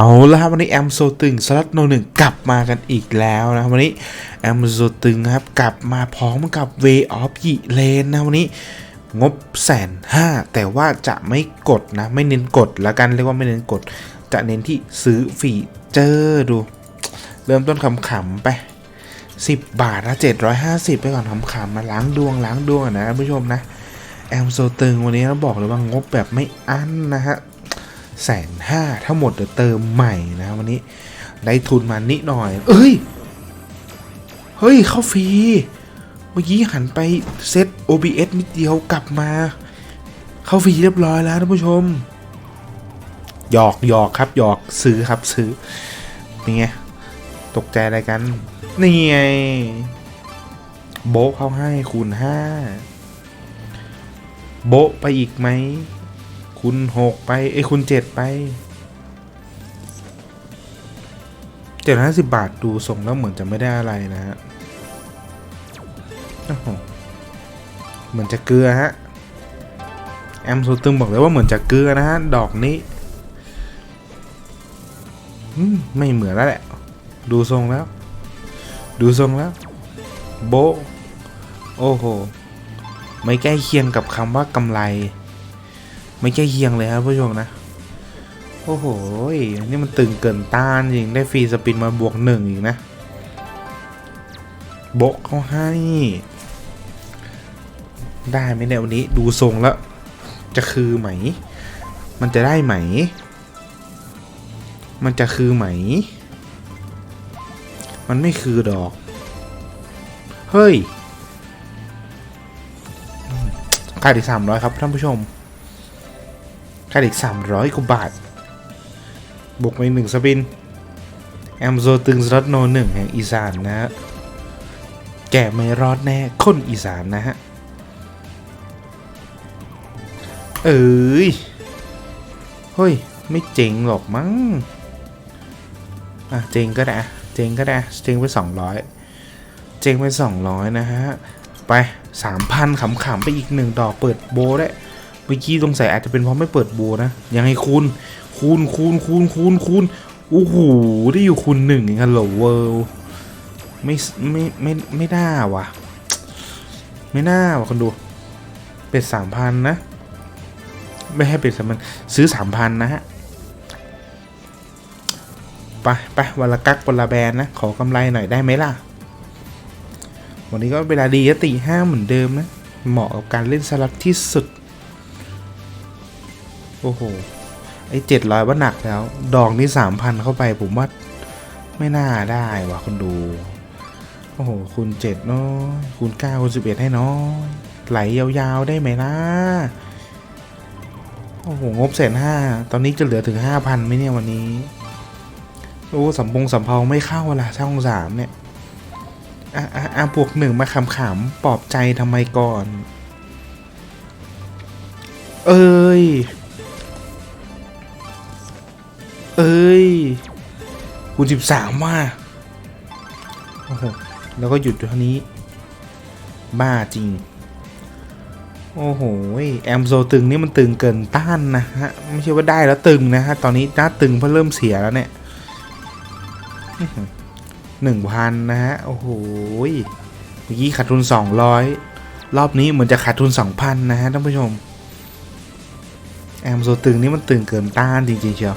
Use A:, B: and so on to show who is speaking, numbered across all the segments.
A: เอาละครับวันนี้แอมโซตึงสลัดโนหนึ่งกลับมากันอีกแล้วนะวันนี้แอมโซตึงครับกลับมาพร้อมกับ Way of y เลนนะวันนี้งบแสนห้าแต่ว่าจะไม่กดนะ ไม่เน้นกดละกันเรียกว่าไม่เน้นกด จะเน้นที่ซื้อฟีเจอร์ดู เริ่มต้นขำๆไป 10 บาทนะ750 ไปก่อนขำๆมาล้างดวงล้างดวงนะท่านผู้ชมนะแอมโซตึงวันนี้เราบอกเลยว่างบแบบไม่อั้นนะฮะ แสนห้าทั้งหมดเดี๋ยวเติมใหม่นะวันนี้ได้ทุนมานิดหน่อย เอ้ย เฮ้ย เข้าฟรี เมื่อกี้หันไปเซต OBS นิดเดียวกลับมา เข้าฟรีเรียบร้อยแล้วท่านผู้ชม หยอกหยอกครับหยอกซื้อครับซื้อเป็นไงตกใจอะไรกัน นี่ไง โบะเขาให้คูณห้าโบะไปอีกไหม คุณหกไปเอ้คุณเจ็ดไปเจ็ดห้าสิบบาทดูทรงแล้วเหมือนจะไม่ได้อะไรนะฮะโอ้โหเหมือนจะเกลือฮะแอมโซตึงบอกเลยว่าเหมือนจะเกลือนะฮะดอกนี้ไม่เหมือนแล้วแหละ ดูทรงแล้ว ดูทรงแล้ว โบ โอ้โห ไม่ใกล้เคียงกับคำว่ากำไร ไม่ใกล้เคียงเลยครับผู้ชมนะ โอ้โห นี่มันตึงเกินต้านจริง ได้ฟรีสปินมาบวกหนึ่งอีกนะ โบะเขาให้ ได้ไหมเนี่ยวันนี้ดูทรงแล้ว จะคือไหม มันจะได้ไหม มันจะคือไหม มันไม่คือดอก เฮ้ยขาดอีกสามร้อยครับท่านผู้ชม ค่าอีก 300กว่าบาท บวกไปหนึ่งสปิน แอมโซตึงสล็อตโนหนึ่งแห่งอีสานนะฮะ แก่ไม่รอดแน่คนอีสานนะฮะ เอ้ย เฮ้ย ไม่เจ๋งหรอกมั้ง อะ เจ๋งก็ได้ เจ๋งก็ได้ เจ๋งไป 200 เจ๋งไป 200 นะฮะ ไป 3,000ขำๆไปอีกหนึ่งดอกเปิดโบได้ เมื่อกี้สงสัยอาจจะเป็นเพราะไม่เปิดโบนะ ยังไงคูณคูณคูณคูณคูณคูณโอ้โหได้อยู่คูณหนึ่งเองฮัลโหลเวิลด์ไม่ไม่ไม่ไม่น่าว่ะ ไม่น่าว่ะคนดู เป็ดสามพันนะ ไม่ให้เป็ดสามพันซื้อสามพันนะฮะไปไปวันละกักวันละแบรนด์นะ ขอกำไรหน่อยได้ไหมล่ะ วันนี้ก็เวลาดีตีห้าเหมือนเดิมนะ เหมาะกับการเล่นสลับที่สุด โอ้โห ไอ้เจ็ดร้อยว่าหนักแล้ว ดอกนี่สามพันเข้าไปผมว่า ไม่น่าได้ว่ะคนดู โอ้โห คูณเจ็ดน้อยคูณเก้าคูณสิบเอ็ดให้น้อยไหลยาวๆได้ไหมนะโอ้โห งบแสนห้า ตอนนี้จะเหลือถึงห้าพันไหมเนี่ยวันนี้ โอ้สัมพงสัมเพาไม่เข้าละช่องสามเนี่ยอะอะอะบวกหนึ่งมาขำๆปลอบใจทำไมก่อน เอ้ย เอ้ยคูณสิบสามว่าโอ้โหแล้วก็หยุดเท่านี้ บ้าจริง โอ้โหแอมโซตึงนี่มันตึงเกินต้านนะฮะ ไม่ใช่ว่าได้แล้วตึงนะฮะ ตอนนี้หน้าตึงเพราะเริ่มเสียแล้วเนี่ยหนึ่งพันนะฮะ โอ้โหเมื่อกี้ขาดทุนสองร้อยรอบนี้เหมือนจะขาดทุนสองพันนะฮะท่านผู้ชม แอมโซตึงนี่มันตึงเกินต้านจริงๆเชียว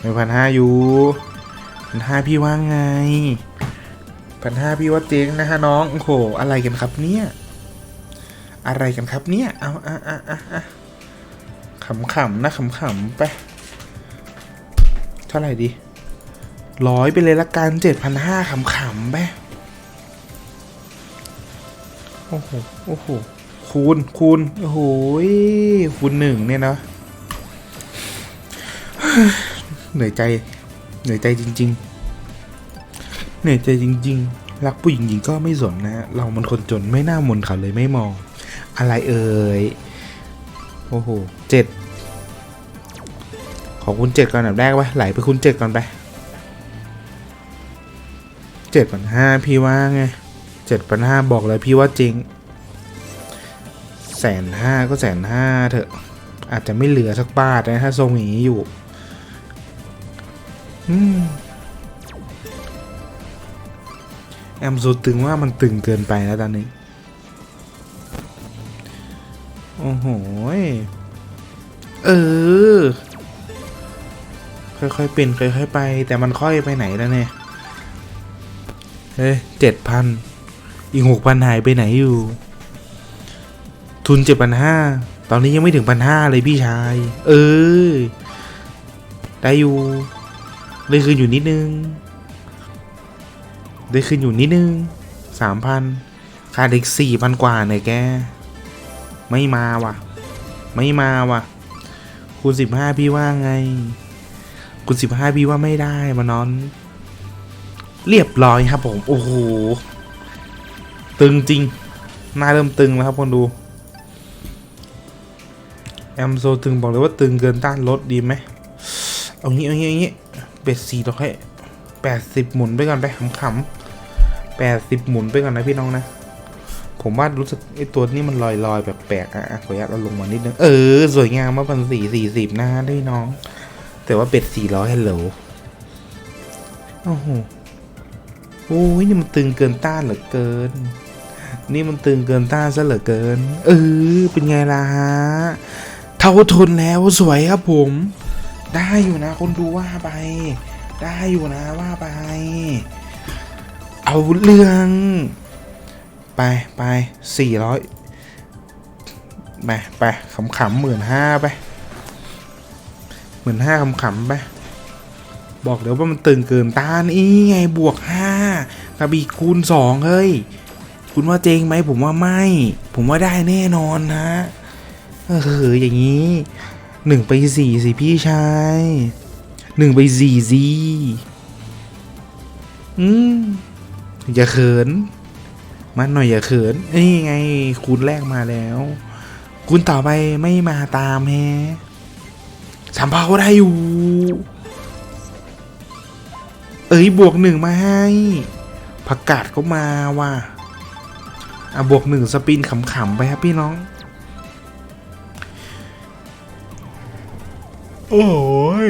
A: หนึ่งพันห้าอยู่พันห้าพี่ว่าไงพันห้าพี่ว่าเจ๊งนะฮะน้องโอ้โหอะไรกันครับเนี่ยอะไรกันครับเนี่ยเอาอะอะอะอะขำๆนะขำๆไปเท่าไหร่ดีร้อยไปเลยละกันเจ็ดพันห้าขำๆไปโอ้โหโอ้โหคูณคูณโอ้โหคูณหนึ่งเนี่ยนะ เหนื่อยใจ เหนื่อยใจจริง ๆ เหนื่อยใจจริง ๆ รักผู้หญิงหญิงก็ไม่สนนะ เรามันคนจนไม่น่ามนเขาเลยไม่มอง อะไรเอ่ย โอ้โหเจ็ดขอคุณเจ็ดก่อนอันดับแรกวะไหลไปคุณเจ็ดก่อนไปเจ็ดพันห้าพี่ว่าไงเจ็ดพันห้าบอกเลยพี่ว่าจริงแสนห้าก็แสนห้าเถอะ อาจจะไม่เหลือสักบาทนะถ้าทรงอย่างนี้อยู่ แอมซูตึงว่ามันตึงเกินไปแล้วตอนนี้ โอ้โห เออ ค่อยๆเป็นค่อยๆไป แต่มันค่อยไปไหนแล้วเนี่ย เฮ้ยเจ็ดพัน อีกหกพันหายไปไหนอยู่ ทุนเจ็ดพันห้า ตอนนี้ยังไม่ถึงพันห้าเลยพี่ชาย เออ ได้อยู่ ได้คืนอยู่นิดนึง ได้คืนอยู่นิดนึงสามพันขาดอีกสี่พันกว่าเนี่ยแก ไม่มาว่ะ ไม่มาว่ะ คูณสิบห้าพี่ว่าไง คูณสิบห้าพี่ว่าไม่ได้มานอน เรียบร้อยครับผม โอ้โห ตึงจริง หน้าเริ่มตึงแล้วครับคนดู แอมโซตึงบอกเลยว่าตึงเกินต้านลดดีไหมเอางี้เอางี้เอางี้ เบ็ดสี่ร้อยแปดสิบหมุนไปก่อนไปขำๆแปดสิบหมุนไปก่อนนะพี่น้องนะ ผมว่ารู้สึกไอ้ตัวนี้มันลอยลอยๆแปลกๆอะอะขออนุญาตเราลงมานิดนึง เออ สวยงามมากพันสี่สี่สิบนะพี่น้อง แต่ว่าเบ็ดสี่ร้อยฮัลโหลโอ้โหโอ้ยนี่มันตึงเกินต้านเหลือเกิน นี่มันตึงเกินต้านซะเหลือเกิน เออเป็นไงล่ะฮะเท่าทนแล้วสวยครับผม ได้อยู่นะ คนดูว่าไป ได้อยู่นะว่าไป เอาเรื่อง ไปไปสี่ร้อยไปไปขำขำหมื่นห้าไปหมื่นห้าขำขำไป บอกเดี๋ยวว่ามันตึงเกินต้านอีไงบวกห้ากระบี่คูณสองเฮ้ย คุณว่าเจงไหมผมว่าไม่ ผมว่าได้แน่นอนนะเอออย่างนี้ หนึ่งไปสี่สิพี่ชายหนึ่งไปสี่สิอืมอย่าเขิน มันหน่อยอย่าเขิน นี่ไง คูณแรกมาแล้ว คูณต่อไปไม่มาตามแฮสามเผาได้อยู่ เอ้ยบวกหนึ่งมาให้ผักกาดก็มาว่ะอะบวกหนึ่งสปินขำๆไปครับพี่น้อง โอ้ย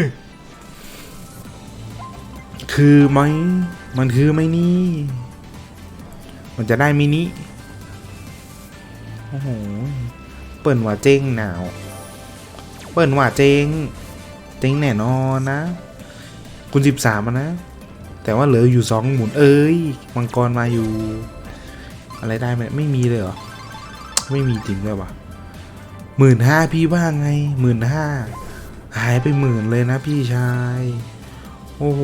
A: คือไหมมันคือไหมนี่ มันจะได้มินิโอ้โห เปิ่นว่าเจ้งหนาว เปิ่นว่าเจ้ง เจ้งแน่นอนนะ คุณสิบสามนะ แต่ว่าเหลืออยู่สองหมุนเอ้ย มังกรมาอยู่ อะไรได้ไหมไม่มีเลยเหรอ ไม่มีจริงด้วยวะหมื่นห้าพี่ว่าไงหมื่นห้า หายไปหมื่นเลยนะพี่ชาย โอ้โห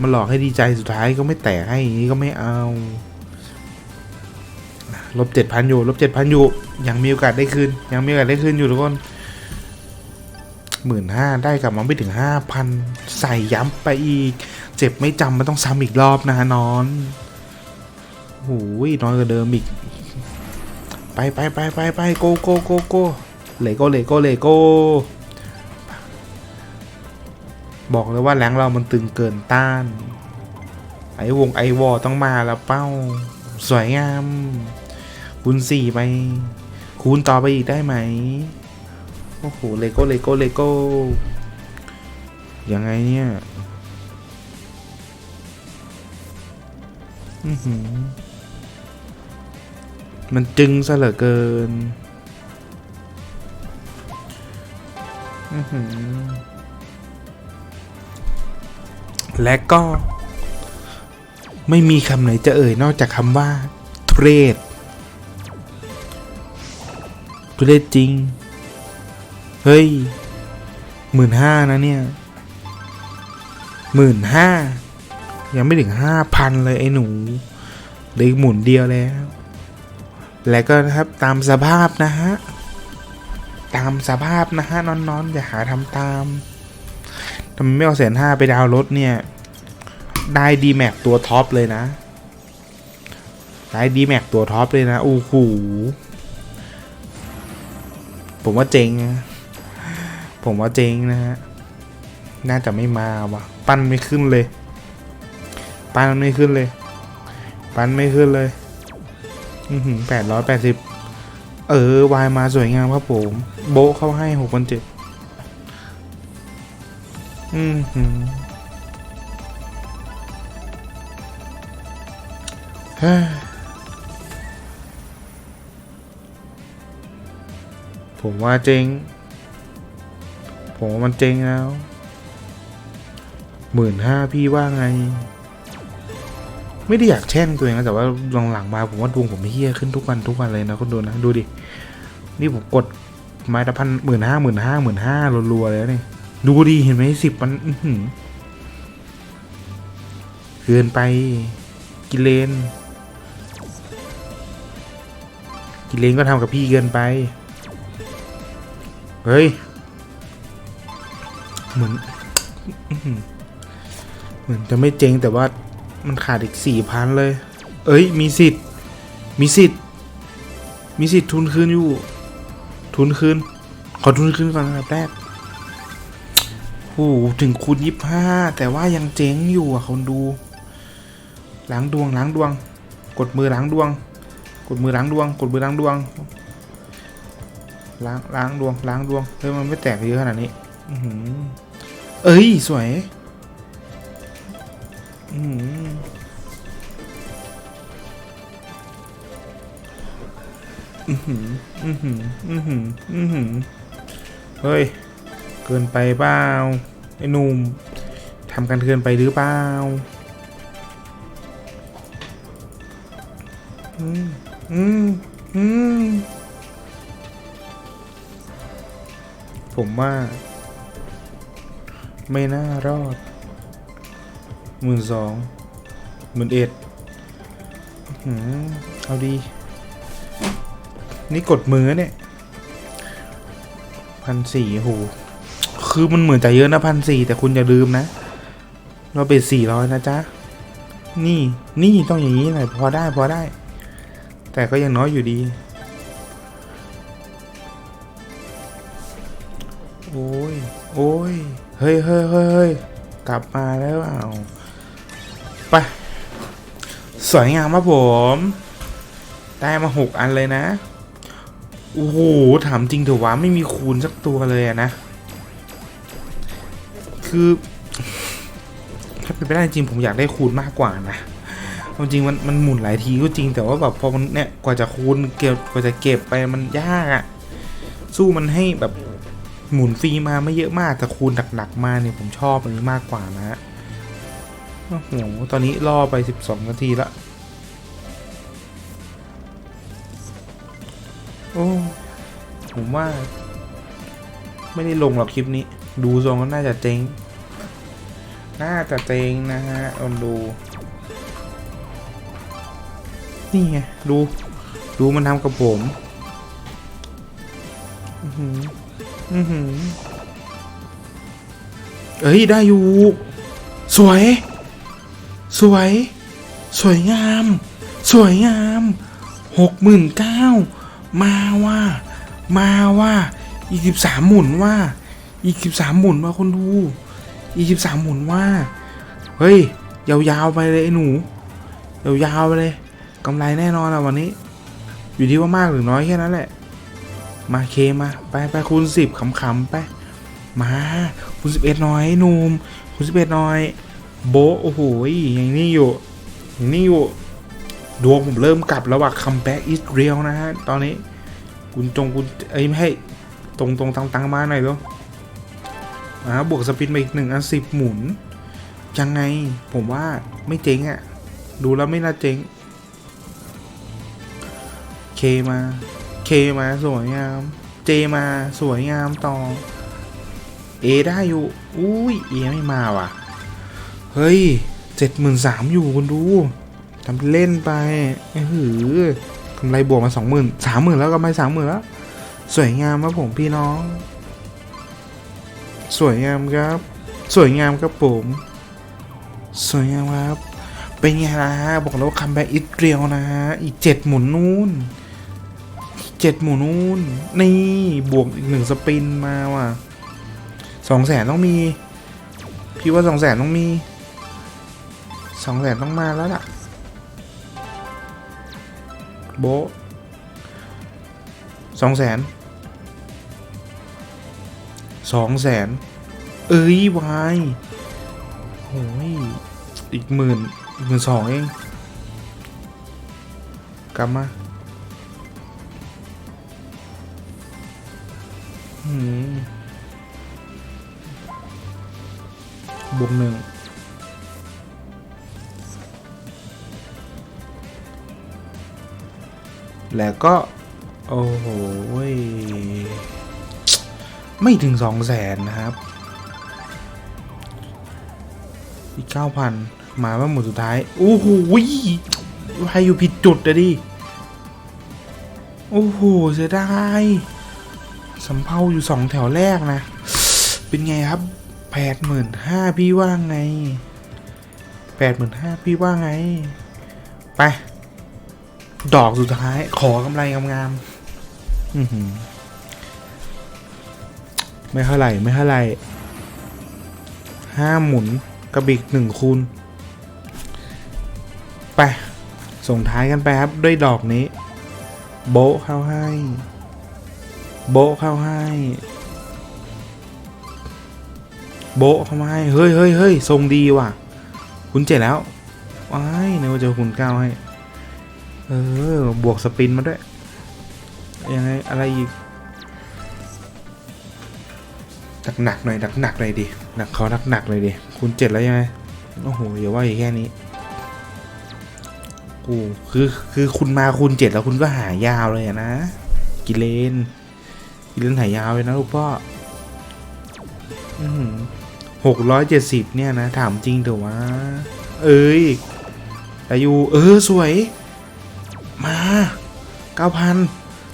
A: มันหลอกให้ดีใจสุดท้ายก็ไม่แตกให้อย่างนี้ก็ไม่เอาลบเจ็ดพันอยู่ลบเจ็ดพันอยู่ยังมีโอกาสได้คืนยังมีโอกาสได้คืนอยู่ทุกคนหมื่นห้าได้กลับมาไม่ถึงห้าพันใส่ย้ำไปอีก เจ็บไม่จำมันต้องซ้ำอีกรอบนะนอนโอ้โหยน้อยกว่าเดิมอีก ไปไปไปไปไปโกโกโกโกเลโกเลโกเลโก บอกเลยว่าแรงเรามันตึงเกินต้าน ไอวงไอวอต้องมาแล้วเป้า สวยงาม คูณสี่ไป คูณต่อไปอีกได้ไหม โอ้โห เลโก้ เลโก้ เลโก้ ยังไงเนี่ยมันจึงซะเหลือเกิน อือหือ และก็ ไม่มีคำไหนจะเอ่ยนอกจากคำว่าเทรดเทรดจริง เฮ้ยหมื่นห้านะเนี่ยหมื่นห้ายังไม่ถึงห้าพันเลยไอ้หนูเหลือหมุนเดียวแล้ว และก็นะครับตามสภาพนะฮะ ตามสภาพนะฮะนอนๆอย่าหาทำตาม ทำไมไม่เอาแสนห้าไปดาวรถเนี่ย ได้ดีแม็กตัวท็อปเลยนะ ได้ดีแม็กตัวท็อปเลยนะ โอ้โห ผมว่าเจ๋งนะ ผมว่าเจ๋งนะฮะ น่าจะไม่มาว่ะปั้นไม่ขึ้นเลย ปั้นไม่ขึ้นเลย ปั้นไม่ขึ้นเลย อือหือแปดร้อยแปดสิบเออวายมาสวยงามครับผม โบเข้าให้หกพันเจ็ด ผมว่าเจ๊ง ผมว่ามันเจ๊งแล้วหมื่นห้าพี่ว่าไง ไม่ได้อยากแช่งตัวเองนะแต่ว่าหลังๆมาผมว่าดวงผมเฮี้ยขึ้นทุกวันทุกวันเลยนะคุณดูนะ ดูดิ นี่ผมกดไม้ตะพันหมื่นห้าหมื่นห้าหมื่นห้ารัวๆเลยนี่ย ดูดิเห็นไหมสิบมันเกินไป กิเลน กิเลนก็ทำกับพี่เกินไป เฮ้ย เหมือน เหมือนจะไม่เจ๊งแต่ว่ามันขาดอีกสี่พันเลย เอ้ย มีสิทธิ์ มีสิทธิ์ มีสิทธิ์ทุนคืนอยู่ ทุนคืน ขอทุนคืนก่อนนะครับแรก โอ้โหถึงคูณยี่ห้าแต่ว่ายังเจ๊งอยู่อะคนดูล้างดวงล้างดวง กดมือล้างดวง กดมือล้างดวง กดมือล้างดวงล้างล้างดวงล้างดวงเฮ้ยมันไม่แตกเยอะขนาดนี้อืเอ้ยสวยอื้อหืออื้อหืออื้อหืออื้อหืออือหืเฮ้ย เกินไปเปล่าไอ้หนุ่มทำกันเกินไปหรือเปล่าอืมอืมอืมผมว่า ไม่น่ารอดหมื่นสองหมื่นเอ็ดอื้อหือเอาดี นี่กดมือเนี่ยพันสี่โห คือมันเหมือนจะเยอะนะพันสี่แต่คุณอย่าลืมนะ เราเป็นสี่ร้อยนะจ๊ะ นี่นี่ต้องอย่างนี้หน่อยพอได้พอได้ แต่ก็ยังน้อยอยู่ดี โอ้ย โอ้ย เฮ้ยเฮ้ยเฮ้ยเฮ้ยกลับมาแล้วเอาไป สวยงามครับผม ได้มาหกอันเลยนะ โอ้โห ถามจริงเถอะวะไม่มีคูณสักตัวเลยอะนะ คือถ้าเป็นไปได้จริงผมอยากได้คูณมากกว่านะเอาจริงมันมันหมุนหลายทีก็จริงแต่ว่าแบบพอมันเนี่ยกว่าจะคูณเก็บกว่าจะเก็บไปมันยากอะสู้มันให้แบบหมุนฟรีมาไม่เยอะมากแต่คูณหนักๆมาเนี่ยผมชอบอันนี้มากกว่านะโอ้โหตอนนี้ล่อไป 12 นาทีละโอ้ผมว่า ไม่ได้ลงหรอกคลิปนี้ ดูทรงก็น่าจะเจ๊ง น่าจะเจงนะฮะลองดู นี่ไง ดู ดูมันทำกับผม อือหือ อือหือ เอ้ย ได้อยู่ สวย สวย สวยงาม สวยงามหกหมื่นเก้ามาว่า มาว่า อีกสิบสามหมุนว่า อีกสิบสามหมุนว่าคนดู อีกสิบสามหมุนว่า เฮ้ย ยาวๆไปเลยไอ้หนู ยาวๆไปเลยกำไรแน่นอนอะวันนี้ อยู่ที่ว่ามากหรือน้อยแค่นั้นแหละ มาเคมา ไปไปคูณสิบขำๆไป มาคูณสิบเอ็ดน้อยหนุ่มคูณสิบเอ็ดน้อย โบโอ้โหอย่างนี้อยู่อย่างนี้อยู่ดวงผมเริ่มกลับแล้วว่าคัมแบ็กอิสเรียลนะฮะ ตอนนี้ คุณจงคุณเอ้ยไม่ให้ตรงตรงตังตังมาหน่อยลู อ่าบวกสปินไปอีกหนึ่งอันสิบหมุน ยังไงผมว่าไม่เจ๊งอะ่ะ ดูแล้วไม่น่าเจ๊ง เคมา เคมาสวยงาม เจมาสวยงามต่อ เอได้อยู่อุ้ยเอไม่มาว่ะ เฮ้ยเจ็ดหมื่นสามอยู่คุณดูทำเล่นไปเออหือกำไรบวกมาสองหมื่นสามหมื่นแล้วกำไรสามหมื่นแล้ว สวยงามครับผมพี่น้อง สวยงามครับ สวยงามครับผม สวยงามครับ เป็นไงล่ะฮะบอกแล้วว่าคัมแบ็กอิตเรียวนะฮะ อีกเจ็ดหมุนนู่นเจ็ดหมุนนู่น นี่บวกอีกหนึ่งสปินมาว่ะสองแสนต้องมี พี่ว่าสองแสนต้องมีสองแสนต้องมาแล้วล่ะ โบสองแสน สองแสนเอ้ยวายโอ้ยอีกหมื่นอีกหมื่นสองเองกลับมาอืมบวกหนึ่งแล้วก็ โอ้โห ไม่ถึงสองแสนนะครับ อีกเก้าพันมาว่าหมดสุดท้าย โอ้โหยใครอยู่ผิดจุดอะดิ โอ้โหเสียดายสำเภาอยู่สองแถวแรกนะ เป็นไงครับแปดหมื่นห้าพี่ว่าไงแปดหมื่นห้าพี่ว่าไง ไป ดอกสุดท้ายขอกำไรงามๆอือหือ ไม่เท่าไหร่ไม่เท่าไหร่ห้าหมุนกระบิกหนึ่งคูณไปส่งท้ายกันไปครับด้วยดอกนี้ โบเข้าให้ โบเข้าให้ โบเข้ามาให้ เฮ้ยเฮ้ยเฮ้ยทรงดีว่ะ คุณเจ็ดแล้วว้ายนึกว่าจะคุณเก้าให้ เออ บวกสปินมาด้วย ยังไง อะไรอีก ดักหนักหน่อยดักหนักๆหน่อยดิหนักเขาดักหนักเลยดิคุณเจ็ดแล้วยังไงโอ้โหอย่าว่าอย่างแค่นี้กูคือคือคุณมาคุณเจ็ดแล้วคุณก็หายาวเลยนะกิเลนกิเลนหายาวเลยนะลูกพ่อหกร้อยเจ็ดสิบเนี่ยนะ ถามจริงเถอะวะเอ้ยแต่อยู่เออสวย มาเก้าพัน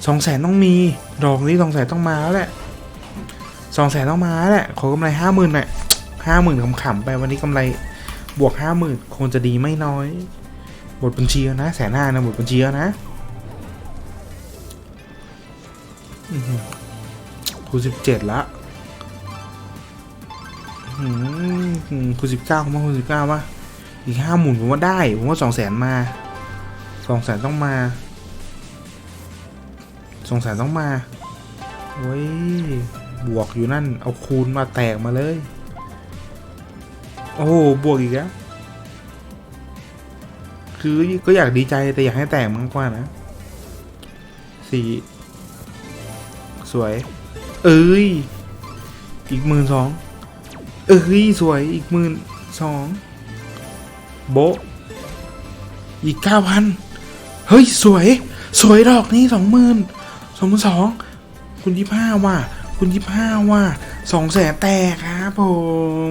A: สองแสนต้องมี ดอกนี้สองแสนต้องมาแล้วแหละ สองแสนต้องมาแหละขอกำไรห้าหมื่นหน่ยห้าหมื่นขำๆไปวันนี้กำไรบวกห้าหมื่นคงจะดีไม่น้อยบทบัญชีแล้วนะแสนห้านะบทบัญชีแล้วนะคูณสิบเจ็ดละอื้อหือคูณสิบเก้ามาคูณสิบเก้ามาอีกห้าหมื่นผมว่าได้ ผมว่าสองแสนมาสองแสนต้องมาสองแสนต้องมาโอ้ย บวกอยู่นั่น เอาคูณมาแตกมาเลย โอ้โห บวกอีกแล้วคือก็อยากดีใจแต่อยากให้แตกมากกว่านะสี่สวย เอ้ย อีกหมื่นสอง เอ้ย สวยอีกหมื่นสอง โบ อีกเก้าพันเฮ้ย สวย สวยดอกนี้สองหมื่นสองหมื่นสองคุณยี่ห้าว่ะ คุณยี่ห้าว่ะสองแสนแตกครับผ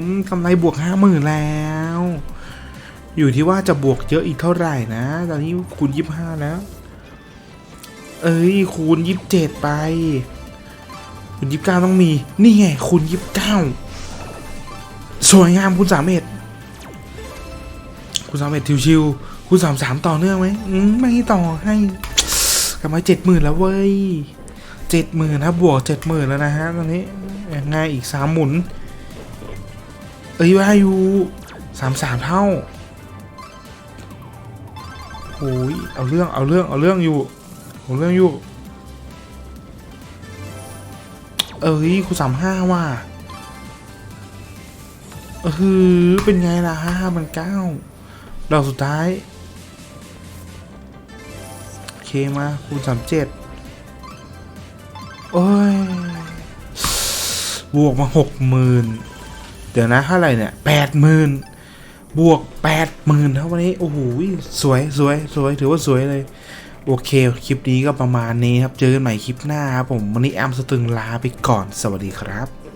A: มกำไรบวกห้าหมื่นแล้ว อยู่ที่ว่าจะบวกเยอะอีกเท่าไหร่นะ ตอนนี้คูณยี่ห้าแล้ว เอ้ย คูณยี่สิบเจ็ดไป คูณยี่สิบเก้าต้องมี นี่ไง คูณยี่สิบเก้าสวยงามคูณสามเอ็ดคุณสามเอ็ดชิวๆคุณสามสามต่อเนื่องไหมอืมไม่ต่อให้กลับมาเจ็ดหมื่นแล้วเว้ย เจ็ดหมื่นครับบวกเจ็ดหมื่นแล้วนะฮะตอนนี้ง่ายอีกสามหมุน เอ้ยว่าอยู่สามสามเท่าโอ้ยเอาเรื่องเอาเรื่องเอาเรื่องอยู่เอาเรื่องอยู่ เอ้ยคุณสามห้าว่ะเออเป็นไงล่ะห้ามันเก้าดอกสุดท้าย โอเคมาคูณสามเจ็ด โอ้ย บวกมาหกหมื่นเดี๋ยวนะเท่าไหร่เนี่ยแปดหมื่นบวกแปดหมื่นเท่าวันนี้ โอ้โหสวยสวยสวยถือว่าสวยเลย โอเค คลิปนี้ก็ประมาณนี้ครับ เจอกันใหม่คลิปหน้าครับผม วันนี้แอมสตึงลาไปก่อน สวัสดีครับ